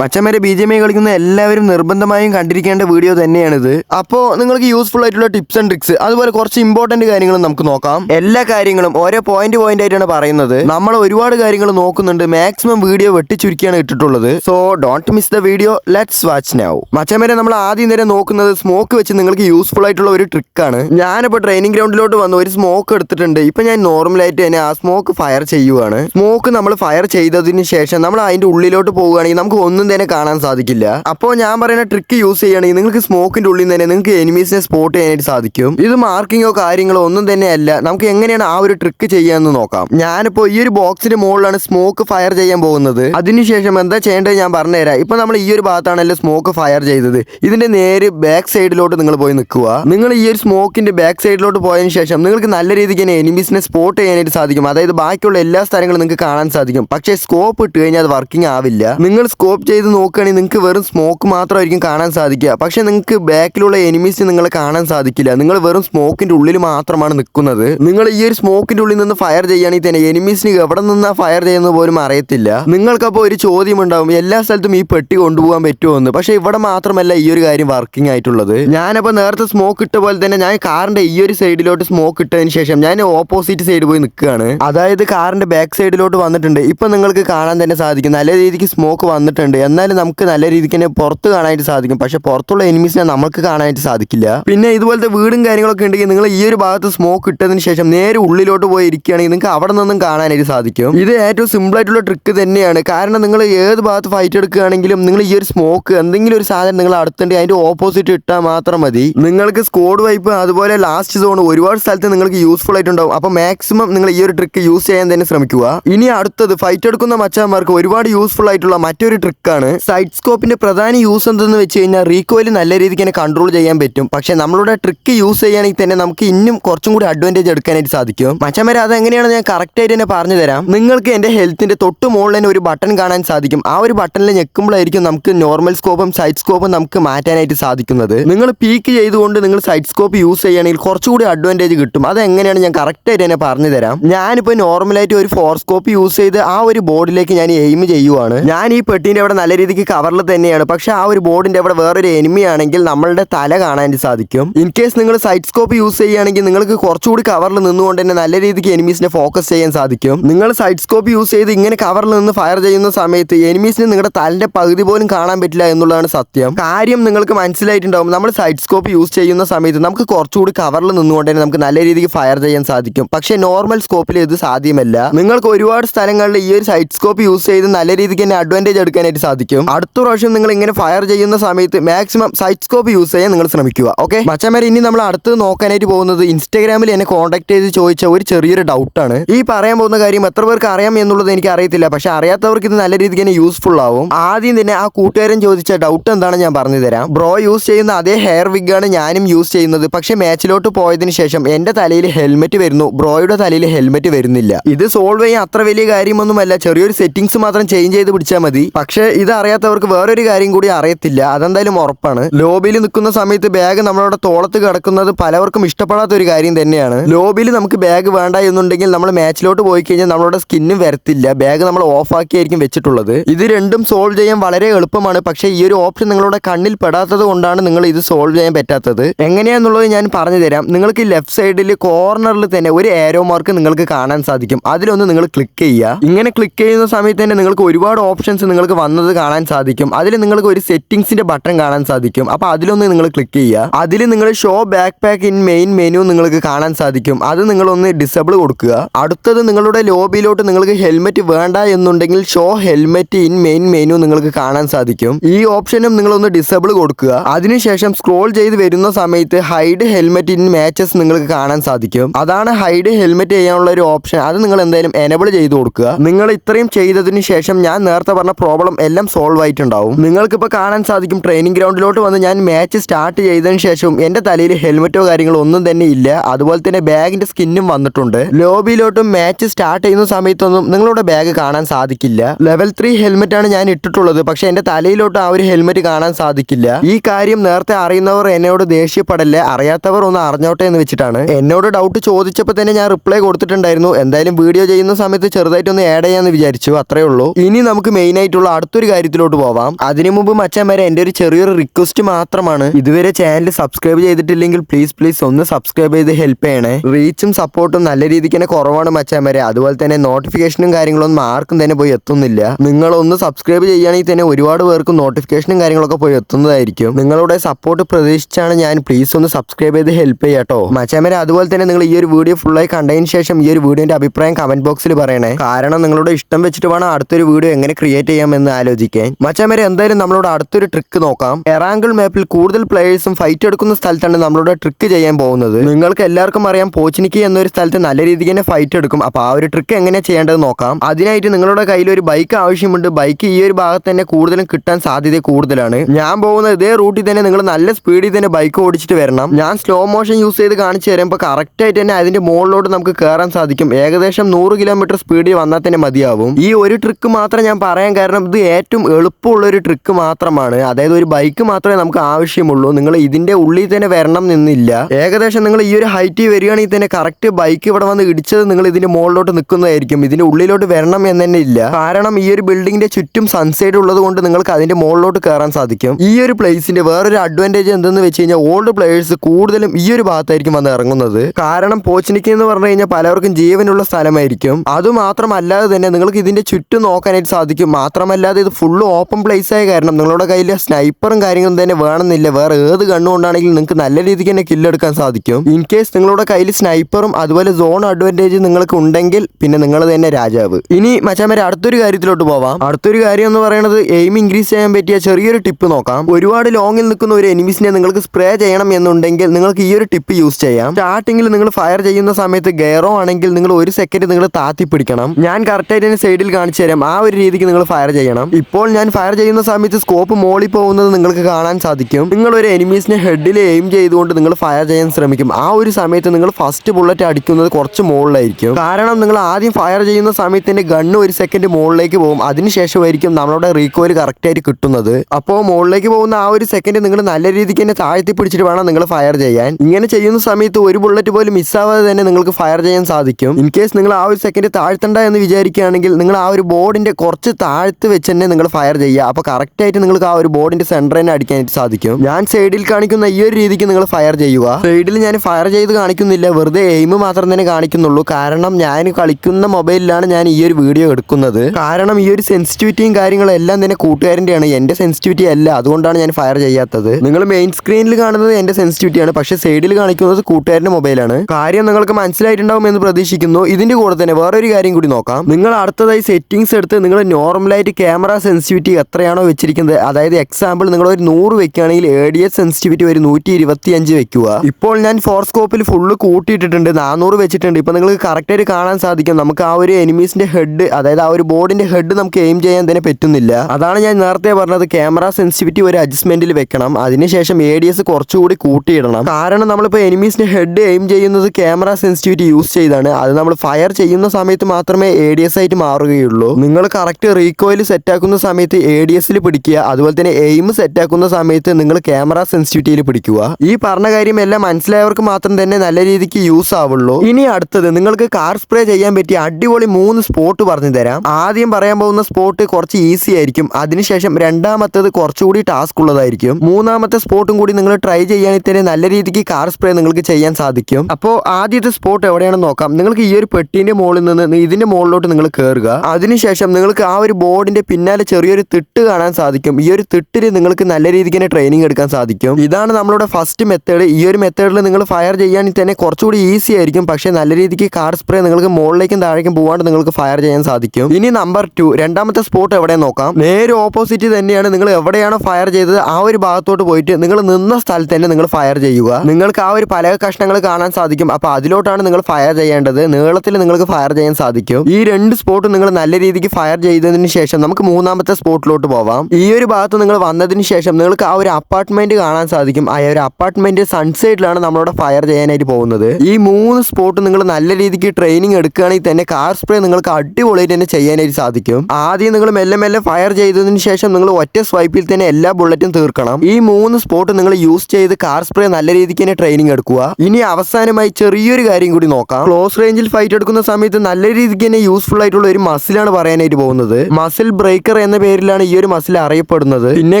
മച്ചന്മാരെ B J കളിക്കുന്ന എല്ലാവരും നിർബന്ധമായും കണ്ടിരിക്കേണ്ട വീഡിയോ തന്നെയാണിത്. അപ്പോൾ നിങ്ങൾക്ക് യൂസ്ഫുൾ ആയിട്ടുള്ള ടിപ്സ് ആൻഡ് ട്രിക്സ് അതുപോലെ കുറച്ച് ഇമ്പോർട്ടന്റ് കാര്യങ്ങളും നമുക്ക് നോക്കാം. എല്ലാ കാര്യങ്ങളും ഓരോ പോയിന്റ് പോയിന്റ് ആയിട്ടാണ് പറയുന്നത്. നമ്മൾ ഒരുപാട് കാര്യങ്ങൾ നോക്കുന്നുണ്ട്. മാക്സിമം വീഡിയോ വെട്ടിച്ചുരുക്കിയാണ് ഇട്ടിട്ടുള്ളത്. So don't miss the video let's watch now മച്ചന്മാരെ നമ്മൾ ആദ്യം നേരെ നോക്കുന്നത് സ്മോക്ക് വെച്ച് നിങ്ങൾക്ക് യൂസ്ഫുൾ ആയിട്ടുള്ള ഒരു ട്രിക്കാണ് ഞാനിപ്പോൾ ട്രെയിനിങ് ഗ്രൗണ്ടിലോട്ട് വന്ന്. ഒരു സ്മോക്ക് എടുത്തിട്ടുണ്ട്. ഇപ്പൊ ഞാൻ നോർമലായിട്ട് തന്നെ ആ സ്മോക്ക് ഫയർ ചെയ്യുവാണ്. സ്മോക്ക് നമ്മൾ ഫയർ ചെയ്തതിന് ശേഷം നമ്മൾ അതിന്റെ ഉള്ളിലോട്ട് പോവുകയാണെങ്കിൽ നമുക്ക് ഒന്നും തന്നെ കാണാൻ സാധിക്കില്ല. അപ്പോൾ ഞാൻ പറയുന്ന ട്രിക്ക് യൂസ് ചെയ്യുകയാണെങ്കിൽ നിങ്ങൾക്ക് സ്മോക്കിന്റെ ഉള്ളിൽ തന്നെ നിങ്ങൾക്ക് എനിമീസിനെ സ്പോട്ട് ചെയ്യാനായിട്ട് സാധിക്കും. ഇത് മാർക്കിങ്ങോ കാര്യങ്ങളോ ഒന്നും തന്നെ അല്ല. നമുക്ക് എങ്ങനെയാണ് ആ ഒരു ട്രിക്ക് ചെയ്യാമെന്ന് നോക്കാം. ഞാനിപ്പോൾ ഈ ഒരു ബോക്സിന്റെ മുകളിലാണ് സ്മോക്ക് ഫയർ ചെയ്യാൻ പോകുന്നത്. അതിനുശേഷം എന്താ ചെയ്യേണ്ടത് ഞാൻ പറഞ്ഞുതരാം. ഇപ്പൊ നമ്മൾ ഈ ഒരു ഭാഗത്താണല്ലോ സ്മോക്ക് ഫയർ ചെയ്തത്. ഇതിന്റെ നേര് ബാക്ക് സൈഡിലോട്ട് നിങ്ങൾ പോയി നിൽക്കുക. നിങ്ങൾ ഈ ഒരു സ്മോക്കിന്റെ ബാക്ക് സൈഡിലോട്ട് പോയതിനു ശേഷം നിങ്ങൾക്ക് നല്ല രീതിക്ക് തന്നെ എനിമീസിനെ സ്പോട്ട് ചെയ്യാനായിട്ട് സാധിക്കും. അതായത് ബാക്കിയുള്ള എല്ലാ സ്ഥലങ്ങളും നിങ്ങൾക്ക് കാണാൻ സാധിക്കും. പക്ഷേ സ്കോപ്പ് ഇട്ട് കഴിഞ്ഞാൽ അത് വർക്കിംഗ് ആവില്ല. നിങ്ങൾ സ്കോപ്പ് ചെയ്ത് നോക്കുകയാണെങ്കിൽ നിങ്ങൾക്ക് വെറും സ്മോക്ക് മാത്രമായിരിക്കും കാണാൻ സാധിക്കുക. പക്ഷേ നിങ്ങൾക്ക് ബാക്കിലുള്ള എനിമീസ് നിങ്ങളെ കാണാൻ സാധിക്കില്ല. നിങ്ങൾ വെറും സ്മോക്കിന്റെ ഉള്ളിൽ മാത്രമാണ് നിൽക്കുന്നത്. നിങ്ങൾ ഈ ഒരു സ്മോക്കിന്റെ ഉള്ളിൽ നിന്ന് ഫയർ ചെയ്യുകയാണെങ്കിൽ തന്നെ എനിമീസിന് എവിടെ നിന്നാണ് ഫയർ ചെയ്യുന്നത് പോലും അറിയത്തില്ല. നിങ്ങൾക്കപ്പോൾ ഒരു ചോദ്യം ഉണ്ടാവും. എല്ലാ സ്ഥലത്തും ഈ പെട്ടി കൊണ്ടുപോകാൻ പറ്റുമോ എന്ന് പക്ഷേ ഇവിടെ മാത്രമല്ല ഈ ഒരു കാര്യം വർക്കിംഗ് ആയിട്ടുള്ളത്. ഞാനപ്പോൾ നേരത്തെ സ്മോക്ക് ഇട്ട പോലെ തന്നെ ഞാൻ കാറിന്റെ ഈ ഒരു സൈഡിലോട്ട് സ്മോക്ക് ഇട്ടതിന് ശേഷം ഞാൻ ഓപ്പോസിറ്റ് സൈഡ് പോയി നിൽക്കുകയാണ്. അതായത് കാറിന്റെ ബാക്ക് സൈഡിലോട്ട് വന്നിട്ടുണ്ട്. ഇപ്പം നിങ്ങൾക്ക് കാണാൻ തന്നെ സാധിക്കും. നല്ല രീതിക്ക് സ്മോക്ക് വന്നിട്ടുണ്ട്. എന്നാലും നമുക്ക് നല്ല രീതിക്ക് തന്നെ പുറത്ത് കാണാനായിട്ട് സാധിക്കും. പക്ഷെ പുറത്തുള്ള എനിമീസിനെ നമുക്ക് കാണാനായിട്ട് സാധിക്കില്ല. പിന്നെ ഇതുപോലത്തെ വീടും കാര്യങ്ങളൊക്കെ ഉണ്ടെങ്കിൽ നിങ്ങൾ ഈ ഒരു ഭാഗത്ത് സ്മോക്ക് ഇട്ടതിന് ശേഷം നേരെ ഉള്ളിലോട്ട് പോയി ഇരിക്കുകയാണെങ്കിൽ നിങ്ങൾക്ക് അവിടെ നിന്നും കാണാനായിട്ട് സാധിക്കും. ഇത് ഏറ്റവും സിമ്പിൾ ആയിട്ടുള്ള ട്രിക്ക് തന്നെയാണ്. കാരണം നിങ്ങൾ ഏത് ഭാഗത്ത് ഫൈറ്റ് എടുക്കുകയാണെങ്കിലും നിങ്ങൾ ഈ ഒരു സ്മോക്ക് എന്തെങ്കിലും ഒരു സാധനം നിങ്ങൾ അടുത്തുണ്ടെങ്കിൽ അതിന്റെ ഓപ്പോസിറ്റ് ഇട്ടാൽ മാത്രം മതി. നിങ്ങൾക്ക് സ്കോഡ് വൈപ്പ് അതുപോലെ ലാസ്റ്റ് സോൺ ഒരുപാട് സ്ഥലത്ത് നിങ്ങൾക്ക് യൂസ്ഫുൾ ആയിട്ടുണ്ടാവും. അപ്പോൾ മാക്സിമം നിങ്ങൾ ഈ ഒരു ട്രിക്ക് യൂസ് ചെയ്യാൻ തന്നെ ശ്രമിക്കുക. ഇനി അടുത്തത് ഫൈറ്റ് എടുക്കുന്ന മച്ചാന്മാർക്ക് ഒരുപാട് യൂസ്ഫുൾ ആയിട്ടുള്ള മറ്റൊരു ട്രിക്കാണ് സൈഡ് സ്കോപ്പിന്റെ പ്രധാന യൂസ് എന്തെന്ന് വെച്ച് കഴിഞ്ഞാൽ റീകോയിൽ നല്ല രീതിക്ക് തന്നെ കൺട്രോൾ ചെയ്യാൻ പറ്റും. പക്ഷെ നമ്മളുടെ ട്രിക്ക് യൂസ് ചെയ്യുകയാണെങ്കിൽ തന്നെ നമുക്ക് ഇന്നും കുറച്ചും കൂടി അഡ്വാന്റേജ് എടുക്കാനായിട്ട് സാധിക്കും. മച്ചന്മാരെ അത് എങ്ങനെയാണെന്ന് ഞാൻ കറക്റ്റ് ആയിട്ട് തന്നെ പറഞ്ഞു തരാം. നിങ്ങൾക്ക് എന്റെ ഹെൽത്തിന്റെ തൊട്ട് മുകളിൽ തന്നെ ഒരു ബട്ടൺ കാണാൻ സാധിക്കും. ആ ഒരു ബട്ടണിൽ ഞെക്കുമ്പോഴായിരിക്കും നമുക്ക് നോർമൽ സ്കോപ്പും സൈഡ് സ്കോപ്പും നമുക്ക് മാറ്റാനായിട്ട് സാധിക്കുന്നത്. നിങ്ങൾ പീക്ക് ചെയ്തുകൊണ്ട് നിങ്ങൾ സൈഡ് സ്കോപ്പ് യൂസ് ചെയ്യുകയാണെങ്കിൽ കുറച്ചുകൂടി അഡ്വാന്റേജ് കിട്ടും. അത് എങ്ങനെയാണ് ഞാൻ കറക്റ്റ് ആയിട്ട് തന്നെ പറഞ്ഞു തരാം. ഞാനിപ്പോൾ നോർമലായിട്ട് ഒരു ഫോർ സ്കോപ്പ് യൂസ് ചെയ്ത് ആ ഒരു ബോർഡിലേക്ക് ഞാൻ എയിം ചെയ്യുവാണ്. ഞാൻ ഈ പെട്ടിന്റെ അവിടെ നല്ല രീതിക്ക് കവറിൽ തന്നെയാണ്. പക്ഷെ ആ ഒരു ബോർഡിന്റെ അവിടെ വേറൊരു എനിമി ആണെങ്കിൽ നമ്മളുടെ തല കാണാൻ സാധിക്കും. ഇൻ കേസ് നിങ്ങൾ സൈഡ് സ്കോപ്പ് യൂസ് ചെയ്യുകയാണെങ്കിൽ നിങ്ങൾക്ക് കുറച്ചുകൂടി കവറിൽ നിന്നുകൊണ്ട് തന്നെ നല്ല രീതിക്ക് എനിമീസിനെ ഫോക്കസ് ചെയ്യാൻ സാധിക്കും. നിങ്ങൾ സൈഡ് സ്കോപ്പ് യൂസ് ചെയ്ത് ഇങ്ങനെ കവറിൽ നിന്ന് ഫയർ ചെയ്യുന്ന സമയത്ത് എനിമീസിന് നിങ്ങളുടെ തലിന്റെ പകുതി പോലും കാണാൻ പറ്റില്ല എന്നുള്ളതാണ് സത്യം. കാര്യം നിങ്ങൾക്ക് മനസ്സിലായിട്ടുണ്ടാവും. നമ്മൾ സൈഡ് സ്കോപ്പ് യൂസ് ചെയ്യുന്ന സമയത്ത് നമുക്ക് കുറച്ചുകൂടി കവറിൽ നിന്നുകൊണ്ട് തന്നെ നമുക്ക് നല്ല രീതിക്ക് ഫയർ ചെയ്യാൻ സാധിക്കും. പക്ഷേ നോർമൽ സ്കോപ്പിൽ ഇത് സാധ്യമല്ല. നിങ്ങൾക്ക് ഒരുപാട് സ്ഥലങ്ങളിൽ ഈ ഒരു സൈഡ് സ്കോപ്പ് യൂസ് ചെയ്ത് നല്ല രീതിക്ക് തന്നെ അഡ്വാന്റേജ് എടുക്കാനായിട്ട് സാധിക്കും. അടുത്ത പ്രാവശ്യം നിങ്ങൾ ഇങ്ങനെ ഫയർ ചെയ്യുന്ന സമയത്ത് മാക്സിമം സൈറ്റ് സ്കോപ്പ് യൂസ് ചെയ്യാൻ നിങ്ങൾ ശ്രമിക്കുക ഓക്കെ മച്ചമാരെ ഇനി നമ്മൾ അടുത്ത് നോക്കാനായിട്ട് പോകുന്നത് ഇൻസ്റ്റാഗ്രാമിൽ എന്നെ കോൺടാക്ട് ചെയ്ത് ചോദിച്ച ഒരു ചെറിയൊരു ഡൗട്ടാണ് ഈ പറയാൻ പോകുന്ന കാര്യം എത്ര പേർക്ക് അറിയാം എന്നുള്ളത് എനിക്ക് അറിയത്തില്ല പക്ഷെ അറിയാത്തവർക്ക് ഇത് നല്ല രീതിക്ക് തന്നെ യൂസ്ഫുൾ ആവും. ആദ്യം തന്നെ ആ കൂട്ടുകാരൻ ചോദിച്ച ഡൗട്ട് എന്താണ് ഞാൻ പറഞ്ഞു തരാം. ബ്രോ യൂസ് ചെയ്യുന്ന അതേ ഹെയർ വിഗ് ആണ് ഞാനും യൂസ് ചെയ്യുന്നത് പക്ഷെ മാച്ചിലോട്ട് പോയതിനു ശേഷം എന്റെ തലയിൽ ഹെൽമെറ്റ് വരുന്നു. ബ്രോയുടെ തലയിൽ ഹെൽമെറ്റ് വരുന്നില്ല. ഇത് സോൾവ് ചെയ്യാൻ അത്ര വലിയ കാര്യമൊന്നുമല്ല. ചെറിയൊരു സെറ്റിംഗ്സ് മാത്രം ചേഞ്ച് ചെയ്ത് പിടിച്ചാൽ മതി. പക്ഷേ ഇത് അറിയാത്തവർക്ക് വേറൊരു കാര്യം കൂടി അറിയത്തില്ല. അതെന്തായാലും ഉറപ്പാണ്. ലോബിയിൽ നിൽക്കുന്ന സമയത്ത് ബാഗ് നമ്മളവിടെ തോളത്ത് കിടക്കുന്നത് പലവർക്കും ഇഷ്ടപ്പെടാത്ത ഒരു കാര്യം തന്നെയാണ്. ലോബിയിൽ നമുക്ക് ബാഗ് വേണ്ട എന്നുണ്ടെങ്കിൽ നമ്മൾ മാച്ചിലോട്ട് പോയി കഴിഞ്ഞാൽ നമ്മളുടെ സ്കിന്നും വരത്തില്ല. ബാഗ് നമ്മൾ ഓഫ് ആക്കിയായിരിക്കും വെച്ചിട്ടുള്ളത്. ഇത് രണ്ടും സോൾവ് ചെയ്യാൻ വളരെ എളുപ്പമാണ്. പക്ഷേ ഈ ഒരു ഓപ്ഷൻ നിങ്ങളുടെ കണ്ണിൽ പെടാത്തത് കൊണ്ടാണ് നിങ്ങൾ ഇത് സോൾവ് ചെയ്യാൻ പറ്റാത്തത്. എങ്ങനെയാന്നുള്ളത് ഞാൻ പറഞ്ഞു തരാം നിങ്ങൾക്ക് ലെഫ്റ്റ് സൈഡിൽ കോർണറിൽ തന്നെ ഒരു ഏരോ മാർക്ക് നിങ്ങൾക്ക് കാണാൻ സാധിക്കും. അതിലൊന്ന് നിങ്ങൾ ക്ലിക്ക് ചെയ്യുക. ഇങ്ങനെ ക്ലിക്ക് ചെയ്യുന്ന സമയത്ത് തന്നെ നിങ്ങൾക്ക് ഒരുപാട് ഓപ്ഷൻസ് നിങ്ങൾക്ക് വന്നത് കാണാൻ സാധിക്കും. അതിൽ നിങ്ങൾക്ക് ഒരു സെറ്റിംഗ്സിന്റെ ബട്ടൺ കാണാൻ സാധിക്കും. അപ്പോൾ അതിലൊന്ന് നിങ്ങൾ ക്ലിക്ക് ചെയ്യുക. അതിൽ നിങ്ങൾ show backpack in main menu നിങ്ങൾക്ക് കാണാൻ സാധിക്കും. അത് നിങ്ങളൊന്ന് ഡിസബിൾ കൊടുക്കുക. അടുത്തത് നിങ്ങളുടെ ലോബിയിലോട്ട് നിങ്ങൾക്ക് ഹെൽമെറ്റ് വേണ്ട എന്നുണ്ടെങ്കിൽ show helmet in main menu നിങ്ങൾക്ക് കാണാൻ സാധിക്കും. ഈ ഓപ്ഷനും നിങ്ങളൊന്ന് ഡിസബിൾ കൊടുക്കുക. അതിനുശേഷം സ്ക്രോൾ ചെയ്ത് വരുന്ന സമയത്ത് ഹൈഡ് ഹെൽമെറ്റ് ഇൻ മാച്ചസ് നിങ്ങൾക്ക് കാണാൻ സാധിക്കും. അതാണ് ഹൈഡ് ഹെൽമെറ്റ് ചെയ്യാനുള്ള ഒരു ഓപ്ഷൻ അത് നിങ്ങൾ എന്തായാലും എനബിൾ ചെയ്ത് കൊടുക്കുക. നിങ്ങൾ ഇത്രയും ചെയ്തതിന് ശേഷം ഞാൻ നേരത്തെ പറഞ്ഞ പ്രോബ്ലം എല്ലാം സോൾവ് ആയിട്ടുണ്ടാവും. നിങ്ങൾക്കിപ്പോൾ കാണാൻ സാധിക്കും ട്രെയിനിങ് ഗ്രൗണ്ടിലോട്ട് വന്ന് ഞാൻ മാച്ച് സ്റ്റാർട്ട് ചെയ്തതിന് ശേഷം എന്റെ തലയിൽ ഹെൽമെറ്റോ കാര്യങ്ങളോ ഒന്നും തന്നെ ഇല്ല. അതുപോലെ തന്നെ ബാഗിന്റെ സ്കിന്നും വന്നിട്ടുണ്ട്. ലോബിയിലോട്ടും മാച്ച് സ്റ്റാർട്ട് ചെയ്യുന്ന സമയത്തൊന്നും നിങ്ങളുടെ ബാഗ് കാണാൻ സാധിക്കില്ല. ലെവൽ ത്രീ ഹെൽമെറ്റാണ് ഞാൻ ഇട്ടിട്ടുള്ളത്. പക്ഷേ എന്റെ തലയിലോട്ട് ആ ഒരു ഹെൽമെറ്റ് കാണാൻ സാധിക്കില്ല. ഈ കാര്യം നേരത്തെ അറിയുന്നവർ എന്നോട് ദേഷ്യപ്പെടല്ലേ? അറിയാത്തവർ ഒന്ന് അറിഞ്ഞോട്ടെ എന്ന് വെച്ചിട്ടാണ്. എന്നോട് ഡൗട്ട് ചോദിച്ചപ്പോൾ തന്നെ ഞാൻ റിപ്ലൈ കൊടുത്തിട്ടുണ്ടായിരുന്നു. എന്തായാലും വീഡിയോ ചെയ്യുന്ന സമയത്ത് ചെറുതായിട്ടൊന്ന് ആഡ് ചെയ്യാമെന്ന് വിചാരിച്ചു. അത്രേ ഉള്ളൂ. ഇനി നമുക്ക് മെയിൻ ആയിട്ടുള്ള അടുത്തൊരു അടുത്തൊരു കാര്യത്തിലോട്ട് പോവാം. അതിനു മുമ്പ് മച്ചാൻ വരെ എന്റെ ഒരു ചെറിയൊരു റിക്വസ്റ്റ് മാത്രമാണ്. ഇതുവരെ ചാനൽ സബ്സ്ക്രൈബ് ചെയ്തിട്ടില്ലെങ്കിൽ പ്ലീസ് പ്ലീസ് ഒന്ന് സബ്സ്ക്രൈബ് ചെയ്ത് ഹെൽപ്പ് ചെയ്യണേ. റീച്ചും സപ്പോർട്ടും നല്ല രീതിക്ക് തന്നെ കുറവാണ് മച്ചാൻ വരെ. അതുപോലെ തന്നെ നോട്ടിഫിക്കേഷനും കാര്യങ്ങളൊന്നും ആർക്കും തന്നെ പോയി എത്തുന്നില്ല. നിങ്ങളൊന്ന് സബ്സ്ക്രൈബ് ചെയ്യുകയാണെങ്കിൽ തന്നെ ഒരുപാട് പേർക്ക് നോട്ടിഫിക്കേഷനും കാര്യങ്ങളൊക്കെ പോയി എത്തുന്നതായിരിക്കും. നിങ്ങളുടെ സപ്പോർട്ട് പ്രതീക്ഷിച്ചാണ് ഞാൻ പ്ലീസ് ഒന്ന് സബ്സ്ക്രൈബ് ചെയ്ത് ഹെൽപ്പ് ചെയ്യാട്ടോ മച്ചാമരെ അതുപോലെ തന്നെ നിങ്ങൾ ഈ ഒരു വീഡിയോ ഫുള്ളായി കണ്ടതിന് ശേഷം ഈ ഒരു വീഡിയോന്റെ അഭിപ്രായം കമന്റ് ബോക്സിൽ പറയണേ. കാരണം നിങ്ങളുടെ ഇഷ്ടം വെച്ചിട്ട് വേണം അടുത്തൊരു വീഡിയോ എങ്ങനെ ക്രിയേറ്റ് ചെയ്യാമെന്ന് ആലോചിക്കാൻ. മച്ചാമരെ എന്തായാലും നമ്മളോട് അടുത്തൊരു ട്രിക്ക് നോക്കാം. എറാങ്കിൾ മാപ്പിൽ കൂടുതൽ പ്ലേയേഴ്സും ഫൈറ്റ് എടുക്കുന്ന സ്ഥലത്താണ് നമ്മളോട് ട്രിക്ക് ചെയ്യാൻ പോകുന്നത്. നിങ്ങൾക്ക് എല്ലാവർക്കും അറിയാം പോച്ചിനിക്ക് എന്നൊരു സ്ഥലത്ത് നല്ല രീതിക്ക് തന്നെ ഫൈറ്റ് എടുക്കും. അപ്പൊ ആ ഒരു ട്രിക്ക് എങ്ങനെ ചെയ്യേണ്ടത് നോക്കാം. അതിനായിട്ട് നിങ്ങളുടെ കയ്യിൽ ഒരു ബൈക്ക് ആവശ്യമുണ്ട്. ബൈക്ക് ഈ ഒരു ഭാഗത്ത് തന്നെ കൂടുതലും കിട്ടാൻ സാധ്യത കൂടുതലാണ്. ഞാൻ പോകുന്ന ഇതേ റൂട്ടിൽ തന്നെ നിങ്ങൾ നല്ല സ്പീഡിൽ തന്നെ ബൈക്ക് ഓടിച്ചിട്ട് വരണം. ഞാൻ സ്ലോ മോഷൻ യൂസ് ചെയ്ത് കാണിച്ചു തരുമ്പോൾ കറക്റ്റ് ആയിട്ട് തന്നെ അതിന്റെ മുകളിലോട്ട് നമുക്ക് കയറാൻ സാധിക്കും. ഏകദേശം നൂറ് കിലോമീറ്റർ സ്പീഡിൽ വന്നാൽ തന്നെ മതിയാവും. ഈ ഒരു ട്രിക്ക് മാത്രം ഞാൻ പറയാൻ കാരണം ഇത് ഏറ്റവും എളുപ്പമുള്ള ഒരു ട്രിക്ക് മാത്രമാണ്. അതായത് ഒരു ബൈക്ക് മാത്രമേ നമുക്ക് ആവശ്യമുള്ളൂ. നിങ്ങൾ ഇതിന്റെ ഉള്ളിൽ തന്നെ വരണം എന്നില്ല. ഏകദേശം നിങ്ങൾ ഈ ഒരു ഹൈറ്റിൽ വരികയാണെങ്കിൽ തന്നെ കറക്റ്റ് ബൈക്ക് ഇവിടെ വന്ന് ഇടിച്ചത് നിങ്ങൾ ഇതിന്റെ മുകളിലോട്ട് നിൽക്കുന്നതായിരിക്കും. ഇതിന്റെ ഉള്ളിലോട്ട് വരണം എന്ന് തന്നെ ഇല്ല. കാരണം ഈ ഒരു ബിൽഡിംഗിന്റെ ചുറ്റും സൺസൈഡ് ഉള്ളത് കൊണ്ട് നിങ്ങൾക്ക് അതിന്റെ മുകളിലോട്ട് കയറാൻ സാധിക്കും. ഈ ഒരു പ്ലേസിന്റെ വേറൊരു അഡ്വാന്റേജ് എന്തെന്ന് വെച്ച് കഴിഞ്ഞാൽ ഓൾഡ് പ്ലേയേഴ്സ് കൂടുതലും ഈ ഒരു ഭാഗത്തായിരിക്കും വന്ന് ഇറങ്ങുന്നത്. കാരണം പോച്ചിനിക്ക് എന്ന് പറഞ്ഞു കഴിഞ്ഞാൽ പലവർക്കും ജീവനുള്ള സ്ഥലമായിരിക്കും. അതുമാത്രമല്ലാതെ തന്നെ നിങ്ങൾക്ക് ഇതിന്റെ ചുറ്റും നോക്കാനായിട്ട് സാധിക്കും. മാത്രമല്ലാതെ ഇത് ഫുള്ള് ഓപ്പൺ പ്ലേസ് ആയ കാരണം നിങ്ങളുടെ കയ്യിൽ സ്നൈപ്പറും കാര്യങ്ങളും തന്നെ വേണമെന്നില്ല. വേറെ ഏത് കണ്ണുകൊണ്ടാണെങ്കിലും നിങ്ങൾക്ക് നല്ല രീതിക്ക് തന്നെ കില്ലെടുക്കാൻ സാധിക്കും. ഇൻ കേസ് നിങ്ങളുടെ കയ്യിൽ സ്നൈപ്പറും അതുപോലെ സോൺ അഡ്വാന്റേജ് നിങ്ങൾക്ക് ഉണ്ടെങ്കിൽ പിന്നെ നിങ്ങൾ തന്നെ രാജാവ്. ഇനി മച്ചാമരെ അടുത്തൊരു കാര്യത്തിലോട്ട് പോവാം. അടുത്തൊരു കാര്യം എന്ന് പറയുന്നത് എയിം ഇൻക്രീസ് ചെയ്യാൻ പറ്റിയ ചെറിയൊരു ടിപ്പ് നോക്കാം. ഒരുപാട് ലോങ്ങിൽ നിൽക്കുന്ന ഒരു എനിമീസിനെ നിങ്ങൾക്ക് സ്പ്രേ ചെയ്യണം എന്നുണ്ടെങ്കിൽ നിങ്ങൾക്ക് ഈ ഒരു ടിപ്പ് യൂസ് ചെയ്യാം. സ്റ്റാർട്ടിങ്ങിൽ നിങ്ങൾ ഫയർ ചെയ്യുന്ന സമയത്ത് ഗെയറോ ആണെങ്കിൽ നിങ്ങൾ ഒരു സെക്കൻഡ് നിങ്ങൾ താത്തി പിടിക്കണം. ഞാൻ കറക്റ്റായിട്ട് സൈഡിൽ കാണിച്ചു തരാം ആ ഒരു രീതിക്ക് നിങ്ങൾ ഫയർ ചെയ്യണം. ഇപ്പോൾ ഞാൻ ഫയർ ചെയ്യുന്ന സമയത്ത് സ്കോപ്പ് മോളിൽ പോകുന്നത് നിങ്ങൾക്ക് കാണാൻ സാധിക്കും. നിങ്ങൾ ഒരു എനിമീസിനെ ഹെഡിൽ എയിം ചെയ്തുകൊണ്ട് നിങ്ങൾ ഫയർ ചെയ്യാൻ ശ്രമിക്കും. ആ ഒരു സമയത്ത് നിങ്ങൾ ഫസ്റ്റ് ബുള്ളറ്റ് അടിക്കുന്നത് കുറച്ച് മുകളിലായിരിക്കും കാരണം നിങ്ങൾ ആദ്യം ഫയർ ചെയ്യുന്ന സമയത്ത് തന്നെ ഗണ്ണ് ഒരു സെക്കൻഡ് മുകളിലേക്ക് പോകും. അതിനുശേഷമായിരിക്കും നമ്മളുടെ റീകോയിൽ കറക്റ്റ് ആയിട്ട് കിട്ടുന്നത്. അപ്പോൾ മുകളിലേക്ക് പോകുന്ന ആ ഒരു സെക്കൻഡ് നിങ്ങൾ നല്ല രീതിക്ക് തന്നെ താഴ്ത്തി പിടിച്ചിട്ട് വേണം നിങ്ങൾ ഫയർ ചെയ്യാൻ. ഇങ്ങനെ ചെയ്യുന്ന സമയത്ത് ഒരു ബുള്ളറ്റ് പോലും മിസ്സാവാതെ തന്നെ നിങ്ങൾക്ക് ഫയർ ചെയ്യാൻ സാധിക്കും. ഇൻ കേസ് നിങ്ങൾ ആ ഒരു സെക്കൻഡ് താഴ്ത്തണ്ട എന്ന് വിചാരിക്കുകയാണെങ്കിൽ നിങ്ങൾ ആ ഒരു ബോർഡിന്റെ കുറച്ച് താഴ്ത്ത് വെച്ച് തന്നെ നിങ്ങൾ ഫയർ ചെയ്യുക. അപ്പോൾ കറക്റ്റ് ആയിട്ട് നിങ്ങൾക്ക് ആ ഒരു ബോർഡിന്റെ സെന്റർ തന്നെ അടിക്കാനായിട്ട് സാധിക്കും. ഞാൻ സൈഡിൽ കാണിക്കുന്ന ഈ ഒരു രീതിക്ക് നിങ്ങൾ ഫയർ ചെയ്യുക. സൈഡിൽ ഞാൻ ഫയർ ചെയ്ത് കാണിക്കുന്നില്ല. വെറുതെ എയിം മാത്രം തന്നെ കാണിക്കുന്നുള്ളൂ. കാരണം ഞാൻ കളിക്കുന്ന മൊബൈലിലാണ് ഞാൻ ഈ ഒരു വീഡിയോ എടുക്കുന്നത്. കാരണം ഈ ഒരു സെൻസിറ്റിവിറ്റിയും കാര്യങ്ങളും എല്ലാം തന്നെ കൂട്ടുകാരന്റെയാണ്. എന്റെ സെൻസിറ്റിവിറ്റി അല്ല. അതുകൊണ്ടാണ് ഞാൻ ഫയർ ചെയ്യാത്തത്. നിങ്ങൾ മെയിൻ സ്ക്രീനിൽ കാണുന്നത് എന്റെ സെൻസിറ്റിവിറ്റിയാണ് പക്ഷേ സൈഡിൽ കാണിക്കുന്നത് കൂട്ടുകാരന്റെ മൊബൈലാണ് കാര്യം നിങ്ങൾക്ക് മനസ്സിലായിട്ടുണ്ടാവും എന്ന് പ്രതീക്ഷിക്കുന്നു. ഇതിന്റെ കൂടെ തന്നെ വേറൊരു കാര്യം കൂടി നോക്കാം. നിങ്ങൾ അടുത്തതായി സെറ്റിംഗ്സ് എടുത്ത് നിങ്ങൾ നോർമലായിട്ട് ക്യാമറ സെൻസിറ്റിവിറ്റി എത്രയാണോ വെച്ചിരിക്കുന്നത്? അതായത് എക്സാമ്പിൾ നിങ്ങൾ ഒരു നൂറ് വെക്കുകയാണെങ്കിൽ എ ഡി എസ് സെൻസിറ്റിവിറ്റി ഒരു നൂറ്റി ഇരുപത്തി അഞ്ച് വെക്കുക. ഇപ്പോൾ ഞാൻ ഫോർസ്കോപ്പിൽ ഫുള്ള് കൂട്ടിയിട്ടിട്ടുണ്ട് നാനൂറ് വെച്ചിട്ടുണ്ട്. ഇപ്പൊ നിങ്ങൾക്ക് കറക്റ്റായിട്ട് കാണാൻ സാധിക്കും. നമുക്ക് ആ ഒരു എനിമീസിന്റെ ഹെഡ് അതായത് ആ ഒരു ബോർഡിന്റെ ഹെഡ് നമുക്ക് എയിം ചെയ്യാൻ തന്നെ പറ്റുന്നില്ല. അതാണ് ഞാൻ നേരത്തെ പറഞ്ഞത് ക്യാമറ സെൻസിറ്റിവിറ്റി ഒരു അഡ്ജസ്റ്റ്മെന്റിൽ വെക്കണം. അതിനുശേഷം എ ഡി എസ് കുറച്ചുകൂടി കൂട്ടിയിടണം. കാരണം നമ്മളിപ്പോൾ എനിമീസിന്റെ ഹെഡ് എയിം ചെയ്യുന്നത് ക്യാമറ സെൻസിറ്റിവിറ്റി യൂസ് ചെയ്താണ്. അത് നമ്മൾ ഫയർ ചെയ്യുന്ന സമയത്ത് മാത്രമേ എ ഡി എസ് ആയിട്ട് മാറുകയുള്ളൂ. നിങ്ങൾ കറക്റ്റ് റീകോയിൽ സെറ്റ് ആക്കുന്ന സമയത്ത് എ ഡി എസിൽ പിടിക്കുക അതുപോലെ തന്നെ എയിം സെറ്റാക്കുന്ന സമയത്ത് നിങ്ങൾ ക്യാമറ സെൻസിറ്റിവിറ്റിയിൽ പിടിക്കുക. ഈ പറഞ്ഞ കാര്യം എല്ലാം മനസ്സിലായവർക്ക് മാത്രം തന്നെ നല്ല രീതിക്ക് യൂസ് ആവുള്ളൂ. ഇനി അടുത്തത് നിങ്ങൾക്ക് കാർ സ്പ്രേ ചെയ്യാൻ പറ്റിയ അടിപൊളി മൂന്ന് സ്പോട്ട് പറഞ്ഞു തരാം. ആദ്യം പറയാൻ പോകുന്ന സ്പോട്ട് കുറച്ച് ഈസി ആയിരിക്കും. അതിനുശേഷം രണ്ടാമത്തേത് കുറച്ചുകൂടി ടാസ്ക് ഉള്ളതായിരിക്കും. മൂന്നാമത്തെ സ്പോട്ടും കൂടി നിങ്ങൾ ട്രൈ ചെയ്യുകയാണെങ്കിൽ തന്നെ നല്ല രീതിക്ക് കാർ സ്പ്രേ നിങ്ങൾക്ക് ചെയ്യാൻ സാധിക്കും. അപ്പോൾ ആദ്യത്തെ സ്പോട്ട് എവിടെയാണെന്ന് നോക്കാം. നിങ്ങൾക്ക് ഈ ഒരു പെട്ടിന്റെ മുകളിൽ നിന്ന് ഇതിന്റെ മുകളിലോട്ട് നിങ്ങൾ കയറുക അതിനുശേഷം നിങ്ങൾക്ക് ആ ഒരു ബോർഡിന്റെ പിന്നാലെ ചെറിയൊരു തിട്ട് കാണാൻ സാധിക്കും. ഈ ഒരു തിട്ടിൽ നിങ്ങൾക്ക് നല്ല രീതിക്ക് തന്നെ ട്രെയിനിങ് എടുക്കാൻ സാധിക്കും. ഇതാണ് നമ്മളുടെ ഫസ്റ്റ് മെത്തേഡ് ഈ ഒരു മെത്തേഡിൽ നിങ്ങൾ ഫയർ ചെയ്യാൻ തന്നെ കുറച്ചുകൂടി ഈസി ആയിരിക്കും. പക്ഷേ നല്ല രീതിക്ക് കാർ സ്പ്രേ നിങ്ങൾക്ക് മുകളിലേക്കും താഴേക്കും പോകാണ്ട് നിങ്ങൾക്ക് ഫയർ ചെയ്യാൻ സാധിക്കും. ഇനി നമ്പർ ടു രണ്ടാമത്തെ സ്പോട്ട് എവിടെ നോക്കാം. നേരെ ഓപ്പോസിറ്റ് തന്നെയാണ് നിങ്ങൾ എവിടെയാണോ ഫയർ ചെയ്തത് ആ ഒരു ഭാഗത്തോട്ട് പോയിട്ട് നിങ്ങൾ നിന്ന സ്ഥലത്ത് തന്നെ നിങ്ങൾ ഫയർ ചെയ്യുക. നിങ്ങൾക്ക് ആ ഒരു പല കഷ്ണങ്ങൾ കാണാൻ സാധിക്കും. അപ്പൊ അതിലോട്ടാണ് നിങ്ങൾ ഫയർ ചെയ്യേണ്ടത്. നീളത്തിൽ നിങ്ങൾക്ക് ഫയർ ചെയ്യാൻ സാധിക്കും. ഈ രണ്ട് സ്പോട്ട് നിങ്ങൾ നല്ല രീതിക്ക് ഫയർ ചെയ്തതിന് ശേഷം നമുക്ക് മൂന്നാമത്തെ സ്പോട്ടിലോട്ട് പോവാം. ഈ ഒരു ഭാഗത്ത് നിങ്ങൾ വന്നതിന് ശേഷം നിങ്ങൾക്ക് ആ ഒരു അപ്പാർട്ട്മെന്റ് കാണാൻ സാധിക്കും. ആ ഒരു അപ്പാർട്ട്മെന്റ് സൺസൈഡിലാണ് നമ്മളവിടെ ഫയർ ചെയ്യാനായിട്ട് പോകുന്നത്. ഈ മൂന്ന് സ്പോട്ട് നിങ്ങൾ നല്ല രീതിക്ക് ട്രെയിനിങ് എടുക്കുകയാണെങ്കിൽ തന്നെ കാർ സ്പ്രേ നിങ്ങൾക്ക് അടിപൊളിയായിട്ട് തന്നെ ചെയ്യാനായിട്ട് സാധിക്കും. ആദ്യം നിങ്ങൾ മെല്ലെ മെല്ലെ ഫയർ ചെയ്തതിന് ശേഷം നിങ്ങൾ ഒറ്റ സ്വൈപ്പിൽ തന്നെ എല്ലാ ബുള്ളറ്റും തീർക്കണം. ഈ മൂന്ന് സ്പോട്ട് നിങ്ങൾ യൂസ് ചെയ്ത് കാർ സ്പ്രേ നല്ല രീതിക്ക് തന്നെ ട്രെയിനിങ് എടുക്കുക. ഇനി അവസാനമായി ചെറിയൊരു കാര്യം കൂടി നോക്കാം. ക്ലോസ് റേഞ്ചിൽ ഫൈറ്റ് എടുക്കുന്ന സമയത്ത് നല്ല രീതിക്ക് തന്നെ യൂസ്ഫുൾ ആയിട്ടുള്ള ഒരു മസിലാണ് പറയാനായിട്ട് പോകുന്നത്. മസിൽ ബ്രേക്കർ എന്ന പേരിലാണ് ഈ ഒരു മസിൽ അറിയപ്പെടുന്നത്. പിന്നെ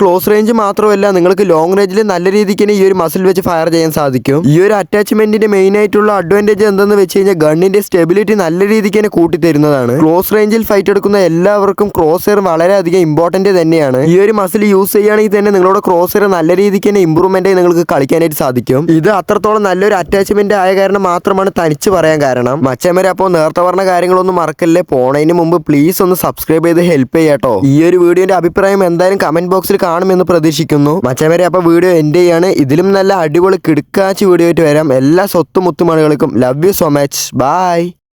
ക്ലോസ് റേഞ്ച് മാത്രമല്ല നിങ്ങൾക്ക് ലോങ് റേഞ്ചിൽ നല്ല രീതിക്ക് തന്നെ ഈ ഒരു മസിൽ വെച്ച് ഫയർ ചെയ്യാൻ സാധിക്കും. ഈ ഒരു അറ്റാച്ച്മെന്റിന്റെ മെയിൻ ആയിട്ടുള്ള അഡ്വാന്റേജ് എന്തെന്ന് വെച്ച് കഴിഞ്ഞാൽ ഗണ്ണിന്റെ സ്റ്റെബിലിറ്റി നല്ല രീതിക്ക് തന്നെ കൂട്ടി തരുന്നതാണ് ക്ലോസ് റേഞ്ചിൽ ഫൈറ്റ് എടുക്കുന്ന എല്ലാവർക്കും ക്രോസ് എയർ വളരെയധികം ഇമ്പോർട്ടന്റ് തന്നെയാണ്. ഈ ഒരു മസിൽ യൂസ് ചെയ്യുകയാണെങ്കിൽ തന്നെ നിങ്ങളുടെ ക്രോസ് എയർ നല്ല രീതിക്ക് തന്നെ ഇമ്പ്രൂവ്മെന്റ് നിങ്ങൾക്ക് കളിക്കാനായിട്ട് സാധിക്കും. ഇത് അത്രത്തോളം നല്ലൊരു അറ്റാച്ച്മെന്റ് ആയ കാരണം മാത്രമാണ് തനിച്ച് പറയാൻ കാരണം. മച്ചന്മാരെ അപ്പോൾ നേരത്തെ പറഞ്ഞ കാര്യങ്ങളൊന്നും മറക്കല്ലേ? പോണതിന് മുമ്പ് പ്ലീസ് ഒന്ന് സബ്സ്ക്രൈബ് ചെയ്ത് ഹെൽപ്പ് ചെയ്യാട്ടോ. ഈ ഒരു വീഡിയോന്റെ അഭിപ്രായം എന്തായാലും കമന്റ് ബോക്സിൽ കാണുമെന്ന് പ്രതീക്ഷിക്കുന്നു. മച്ചവരെ അപ്പൊ വീഡിയോ എൻഡ് ചെയ്യാണ്. ഇതിലും നല്ല അടിപൊളി കിടുക്കാച്ച് വീഡിയോ ആയിട്ട് വരാം. എല്ലാ സ്വത്തും മുത്തുമണികൾക്കും. Love you so much bye